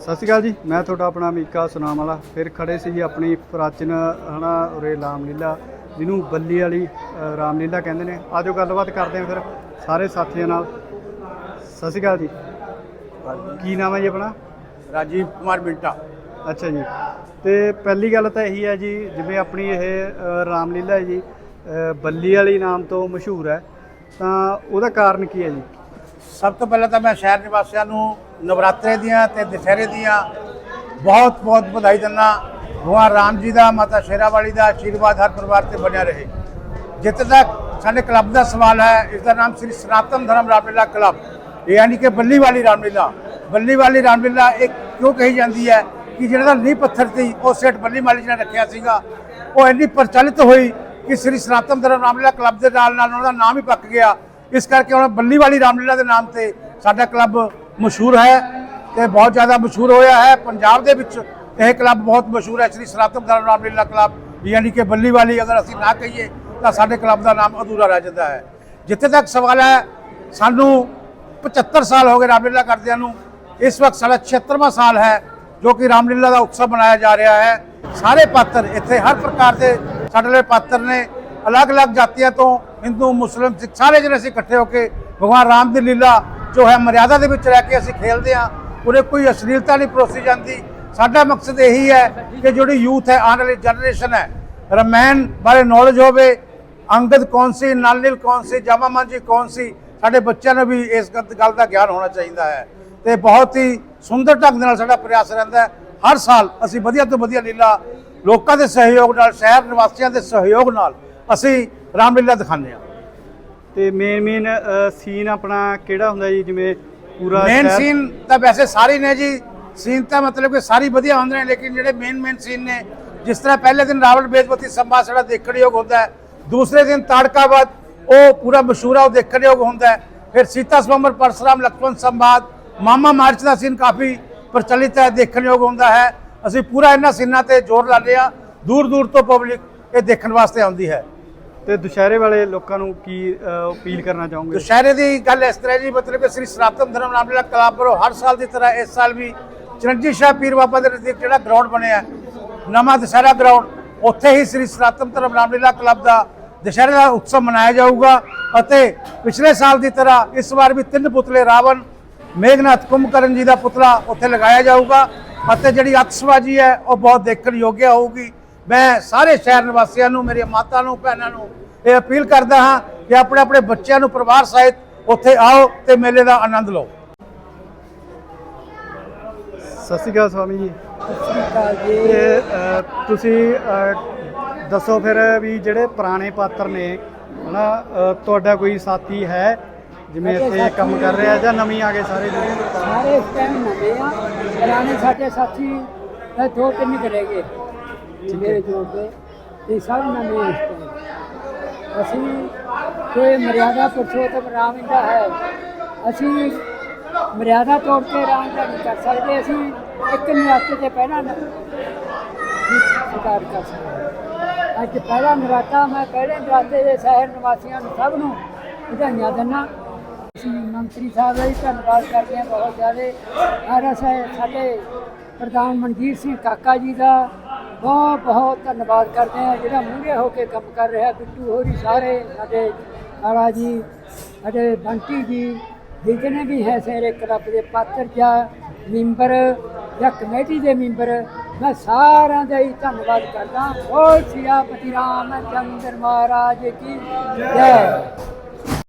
ਸਤਿ ਸ਼੍ਰੀ ਅਕਾਲ ਜੀ ਮੈਂ ਤੁਹਾਡਾ ਆਪਣਾ ਮੀਕਾ ਸੁਨਾਮ ਵਾਲਾ। ਫਿਰ ਖੜੇ ਸੀ ਜੀ ਆਪਣੀ ਪ੍ਰਾਚੀਨ ਹਨਾ ਉਰੇ ਰਾਮਲੀਲਾ ਜਿਹਨੂੰ ਬੱਲੀ ਵਾਲੀ ਰਾਮਲੀਲਾ ਕਹਿੰਦੇ ਨੇ। ਆਜੋ ਗੱਲਬਾਤ ਕਰਦੇ ਹਾਂ ਫਿਰ ਸਾਰੇ ਸਾਥੀਆਂ ਨਾਲ। ਸਤਿ ਸ਼੍ਰੀ ਅਕਾਲ ਜੀ। ਕੀ ਨਾਮ ਹੈ ਜੀ ਆਪਣਾ? ਰਾਜੀਵ ਕੁਮਾਰ ਬਿੰਟਾ ਅੱਛਾ ਜੀ। ਤੇ ਪਹਿਲੀ ਗੱਲ ਤਾਂ ਇਹੀ ਹੈ ਜੀ ਜਿਵੇਂ ਆਪਣੀ ਇਹ ਰਾਮਲੀਲਾ ਹੈ ਜੀ ਬੱਲੀ ਵਾਲੀ ਨਾਮ ਤੋਂ ਮਸ਼ਹੂਰ ਹੈ ਤਾਂ ਉਹਦਾ ਕਾਰਨ ਕੀ ਹੈ ਜੀ? ਸਭ ਤੋਂ ਪਹਿਲਾਂ ਤਾਂ ਮੈਂ ਸ਼ਹਿਰ ਨਿਵਾਸੀਆਂ ਨੂੰ ਨਵਰਾਤਰੇ ਦੀਆਂ ਤੇ ਦੁਸਹਿਰੇ ਦੀਆਂ ਬਹੁਤ ਬਹੁਤ ਵਧਾਈ ਦਿੰਦਾ ਭਗਵਾਨ ਰਾਮ ਜੀ ਦਾ, ਮਾਤਾ ਸ਼ੇਰਾਵਾਲੀ ਦਾ ਆਸ਼ੀਰਵਾਦ ਹਰ ਪਰਿਵਾਰ ਤੇ ਬਣਿਆ ਰਹੇ। ਜਿੱਥੇ ਤੱਕ ਸਾਡੇ ਕਲੱਬ ਦਾ ਸਵਾਲ ਹੈ, ਇਸ ਦਾ ਨਾਮ ਸ੍ਰੀ ਸਨਾਤਨ ਧਰਮ ਰਾਮਲੀਲਾ ਕਲੱਬ। ਯਾਨੀ ਕਿ ਬੱਲੀ ਵਾਲੀ ਰਾਮਲੀਲਾ ਬੱਲੀ ਵਾਲੀ ਰਾਮਲੀਲਾ ਇੱਕ ਕਿਉਂ ਕਹੀ ਜਾਂਦੀ ਹੈ ਕਿ ਜਿਹੜਾ ਦਾ ਨੀਂਹ ਪੱਥਰ ਸੀ, ਉਹ ਸੇਠ ਬੱਲੀ ਮਾਲੀ ਜੀ ਨੇ ਰੱਖਿਆ ਸੀਗਾ, ਉਹ ਇੰਨੀ ਪ੍ਰਚਲਿਤ ਹੋਈ ਕਿ ਸ੍ਰੀ ਸਨਾਤਨ ਧਰਮ ਰਾਮਲੀਲਾ ਕਲੱਬ ਦੇ ਨਾਲ ਨਾਲ ਉਹਨਾਂ ਦਾ ਨਾਮ ਹੀ ਪੱਕ ਗਿਆ। ਇਸ ਕਰਕੇ ਹੁਣ ਬੱਲੀਵਾਲੀ ਰਾਮਲੀਲਾ ਦੇ ਨਾਮ ਤੇ ਸਾਡਾ ਕਲੱਬ ਮਸ਼ਹੂਰ ਹੈ ਤੇ ਬਹੁਤ ਜ਼ਿਆਦਾ ਮਸ਼ਹੂਰ ਹੋਇਆ ਹੈ। ਪੰਜਾਬ ਦੇ ਵਿੱਚ ਇਹ ਕਲੱਬ ਬਹੁਤ ਮਸ਼ਹੂਰ ਹੈ। ਸ੍ਰੀ ਸਨਾਤਨ ਧਰਮ ਰਾਮਲੀਲਾ ਕਲੱਬ, ਯਾਨੀ ਕਿ ਬੱਲੀਵਾਲੀ ਅਗਰ ਅਸੀਂ ਨਾ ਕਹੀਏ ਤਾਂ ਸਾਡੇ ਕਲੱਬ ਦਾ ਨਾਮ ਅਧੂਰਾ ਰਹਿ ਜਾਂਦਾ ਹੈ। ਜਿੱਥੇ ਤੱਕ ਸਵਾਲ ਹੈ, ਸਾਨੂੰ 75 ਸਾਲ ਹੋ ਗਏ ਰਾਮਲੀਲਾ ਕਰਦਿਆਂ ਨੂੰ। ਇਸ ਵਕਤ ਸਾਡਾ 76ਵਾਂ ਸਾਲ ਹੈ, ਜੋ ਕਿ ਰਾਮਲੀਲਾ ਦਾ ਉਤਸਵ ਮਨਾਇਆ ਜਾ ਰਿਹਾ ਹੈ। ਸਾਰੇ ਪਾਤਰ ਇੱਥੇ ਹਰ ਪ੍ਰਕਾਰ ਦੇ ਸਾਡੇ ਲਈ ਪਾਤਰ ਨੇ। ਅਲੱਗ-ਅਲੱਗ ਜਾਤੀਆਂ ਤੋਂ ਹਿੰਦੂ, ਮੁਸਲਿਮ, ਸਿੱਖ ਸਾਰੇ ਜਿਹੜੇ ਅਸੀਂ ਇਕੱਠੇ ਹੋ ਕੇ ਭਗਵਾਨ ਰਾਮ ਦੀ ਲੀਲਾ ਜੋ ਹੈ ਮਰਿਆਦਾ ਦੇ ਵਿੱਚ ਰਹਿ ਕੇ ਅਸੀਂ ਖੇਡਦੇ ਹਾਂ। ਉਹਦੇ ਕੋਈ ਅਸ਼ਲੀਲਤਾ ਨਹੀਂ ਪਰੋਸੀ ਜਾਂਦੀ। ਸਾਡਾ ਮਕਸਦ ਇਹੀ ਹੈ ਕਿ ਜਿਹੜੀ ਯੂਥ ਹੈ, ਆਉਣ ਵਾਲੀ ਜਨਰੇਸ਼ਨ ਹੈ, ਰਮਾਇਣ ਬਾਰੇ ਨੌਲੇਜ ਹੋਵੇ। ਅੰਗਦ ਕੌਣ ਸੀ ਨਲ ਕੌਣ ਸੀ, ਜਾਮਾ ਮਾਂਜੀ ਕੌਣ ਸੀ, ਸਾਡੇ ਬੱਚਿਆਂ ਨੂੰ ਵੀ ਇਸ ਗੱਲ ਦਾ ਗਿਆਨ ਹੋਣਾ ਚਾਹੀਦਾ ਹੈ। ਤੇ ਬਹੁਤ ਹੀ ਸੁੰਦਰ ਢੰਗ ਨਾਲ ਸਾਡਾ ਪ੍ਰਯਾਸ ਰਹਿੰਦਾ ਹਰ ਸਾਲ ਅਸੀਂ ਵਧੀਆ ਤੋਂ ਵਧੀਆ ਲੀਲਾ ਲੋਕਾਂ ਦੇ ਸਹਿਯੋਗ ਨਾਲ, ਸ਼ਹਿਰ ਨਿਵਾਸੀਆਂ ਦੇ ਸਹਿਯੋਗ ਨਾਲ ਅਸੀਂ ਰਾਮਲੀਲਾ ਦਿਖਾਉਂਦੇ ਹਾਂ। ਤੇ ਮੇਨ ਮੇਨ ਸੀਨ ਆਪਣਾ ਕਿਹੜਾ ਹੁੰਦਾ ਜੀ? ਜਿਵੇਂ ਪੂਰਾ ਮੇਨ ਸੀਨ ਤਾਂ ਵੈਸੇ ਸਾਰੇ ਨੇ ਜੀ। ਸੀਨ ਤਾਂ ਮਤਲਬ ਕਿ ਸਾਰੀ ਵਧੀਆ ਹੁੰਦੇ ਨੇ ਲੇਕਿਨ ਜਿਹੜੇ ਮੇਨ ਮੇਨ ਸੀਨ ਨੇ ਜਿਸ ਤਰ੍ਹਾਂ ਪਹਿਲੇ ਦਿਨ ਰਾਵਣ ਬੇਦਪਤੀ ਸੰਵਾਦ ਸਾਡਾ ਦੇਖਣ ਯੋਗ ਹੁੰਦਾ ਹੈ ਦੂਸਰੇ ਦਿਨ ਤਾੜਕਾਵਾਦ ਉਹ ਪੂਰਾ ਮਸ਼ਹੂਰ ਆ ਉਹ ਦੇਖਣ ਯੋਗ ਹੁੰਦਾ ਹੈ। ਫਿਰ ਸੀਤਾ ਸਵੰਬਰ ਪਰਸ਼ੁਰਾਮ ਲਕਸ਼ਮਣ ਸੰਵਾਦ ਮਾਮਾ ਮਾਰਚ ਦਾ ਸੀਨ ਕਾਫੀ ਪ੍ਰਚਲਿਤ ਹੈ ਦੇਖਣ ਯੋਗ ਹੁੰਦਾ ਹੈ। ਅਸੀਂ ਪੂਰਾ ਇਹਨਾਂ ਸੀਨਾਂ ਤੇ ਜ਼ੋਰ ਲਾਉਂਦੇ ਹਾਂ। ਦੂਰ ਦੂਰ ਤੋਂ ਪਬਲਿਕ ਇਹ ਦੇਖਣ ਵਾਸਤੇ ਆਉਂਦੀ ਹੈ। ਤੇ ਦੁਸ਼ਹਿਰੇ ਵਾਲੇ ਲੋਕਾਂ ਨੂੰ ਕੀ ਅਪੀਲ ਕਰਨਾ ਚਾਹੋਗੇ? ਦੁਸ਼ਹਿਰੇ ਦੀ ਗੱਲ ਇਸ ਤਰ੍ਹਾਂ ਜੀ, ਮਤਲਬ ਕਿ ਸ੍ਰੀ ਸਨਾਤਨ ਧਰਮ ਰਾਮਲੀਲਾ ਕਲੱਬ ਵੱਲੋਂ ਹਰ ਸਾਲ ਦੀ ਤਰ੍ਹਾਂ ਇਸ ਸਾਲ ਵੀ ਚਰਨਜੀਤ ਸ਼ਾਹ ਪੀਰ ਬਾਬਾ ਦੇ ਨਜ਼ਦੀਕ ਜਿਹੜਾ ਗਰਾਊਂਡ ਬਣਿਆ, ਨਵਾਂ ਦੁਸ਼ਹਿਰਾ ਗਰਾਊਂਡ ਉੱਥੇ ਹੀ ਸ੍ਰੀ ਸਨਾਤਨ ਧਰਮ ਰਾਮਲੀਲਾ ਕਲੱਬ ਦਾ ਦੁਸ਼ਹਿਰੇ ਦਾ ਉਤਸਵ ਮਨਾਇਆ ਜਾਊਗਾ ਅਤੇ ਪਿਛਲੇ ਸਾਲ ਦੀ ਤਰ੍ਹਾਂ ਇਸ ਵਾਰ ਵੀ ਤਿੰਨ ਪੁਤਲੇ ਰਾਵਣ, ਮੇਘਨਾਥ ਕੁੰਭਕਰਨ ਜੀ ਦਾ ਪੁਤਲਾ ਉੱਥੇ ਲਗਾਇਆ ਜਾਊਗਾ ਅਤੇ ਜਿਹੜੀ ਅਤਸ਼ਬਾਜੀ ਹੈ ਉਹ ਬਹੁਤ ਦੇਖਣ ਯੋਗਿਆ ਹੋਊਗੀ। ਮੈਂ ਸਾਰੇ ਸ਼ਹਿਰ ਨਿਵਾਸੀਆਂ ਨੂੰ ਮੇਰੀਆਂ ਮਾਤਾ ਨੂੰ ਭੈਣਾਂ ਨੂੰ ਇਹ ਅਪੀਲ ਕਰਦਾ ਹਾਂ ਕਿ ਆਪਣੇ ਆਪਣੇ ਬੱਚਿਆਂ ਨੂੰ ਪਰਿਵਾਰ ਸਹਿਤ ਉੱਥੇ ਆਓ ਤੇ ਮੇਲੇ ਦਾ ਆਨੰਦ ਲਓ। ਸਤਿ ਸ਼੍ਰੀ ਅਕਾਲ ਸਵਾਮੀ ਜੀ। ਤੇ ਅ, ਤੁਸੀਂ ਅ, ਦੱਸੋ ਫਿਰ ਵੀ ਜਿਹੜੇ ਪੁਰਾਣੇ ਪਾਤਰ ਨੇ ਹਨਾ ਅ, ਤੁਹਾਡਾ ਕੋਈ ਸਾਥੀ ਹੈ? ਜਿਵੇਂ ਇੱਥੇ ਕੰਮ ਕਰ ਰਿਹਾ ਜਾਂ ਨਵੀਂ ਆ ਗਏ ਸਾਰੇ ਜੀ? ਸਾਰੇ ਇਸ ਟਾਈਮ ਨਵੇਂ ਆ। ਪੁਰਾਣੇ ਸਾਡੇ ਸਾਥੀ ਇਹ ਦੋ ਤਿੰਨ ਗਏ। ਮੇਰੇ ਜੋੜ ਦੇ। ਸਭ ਨਵੇਂ ਇਸ ਅਸੀਂ ਕੋਈ ਮਰਿਆਦਾ ਪੁਰਸ਼ੋਤਮ ਰਾਮ ਦਾ ਹੈ। ਅਸੀਂ ਮਰਿਆਦਾ ਤੋੜ ਕੇ ਰਾਮ ਦਾ ਨਹੀਂ ਕਰ ਸਕਦੇ। ਅਸੀਂ ਇੱਕ ਨਰਾਤੇ ਤੇ ਪਹਿਲਾਂ ਸਤਿਕਾਰ ਕਰ ਸਕਦੇ ਅੱਜ ਪਹਿਲਾ ਨਰਾਤਾ ਮੈਂ ਪਹਿਲੇ ਨਰਾਤੇ ਦੇ ਸ਼ਹਿਰ ਨਿਵਾਸੀਆਂ ਨੂੰ ਸਭ ਨੂੰ ਵਧਾਈਆਂ ਦਿੰਦਾ। ਅਸੀਂ ਮੰਤਰੀ ਸਾਹਿਬ ਦਾ ਵੀ ਧੰਨਵਾਦ ਕਰਦੇ ਹਾਂ ਬਹੁਤ ਜ਼ਿਆਦਾ। ਔਰ ਅਸੀਂ ਸਾਡੇ ਪ੍ਰਧਾਨ ਮਨਜੀਤ ਸਿੰਘ ਕਾਕਾ ਜੀ ਦਾ ਬਹੁਤ ਬਹੁਤ ਧੰਨਵਾਦ ਕਰਦੇ ਹਾਂ। ਜਿਹੜਾ ਮੂਹਰੇ ਹੋ ਕੇ ਕੰਮ ਕਰ ਰਿਹਾ, ਬਿੱਟੂ ਹੋਰੀ ਸਾਰੇ, ਸਾਡੇ ਕਾਲਾ ਜੀ, ਸਾਡੇ ਬੰਟੀ ਜੀ ਜਿਤਨੇ ਵੀ ਹੈ ਸਾਰੇ ਕਲੱਬ ਦੇ ਪਾਤਰ ਜਾਂ ਮੈਂਬਰ ਜਾਂ ਕਮੇਟੀ ਦੇ ਮੈਂਬਰ, ਮੈਂ ਸਾਰਿਆਂ ਦਾ ਹੀ ਧੰਨਵਾਦ ਕਰਦਾ ਬੋਲ ਸਿਆਪਤੀ ਰਾਮ ਚੰਦਰ ਮਹਾਰਾਜ ਕੀ ਜੈ।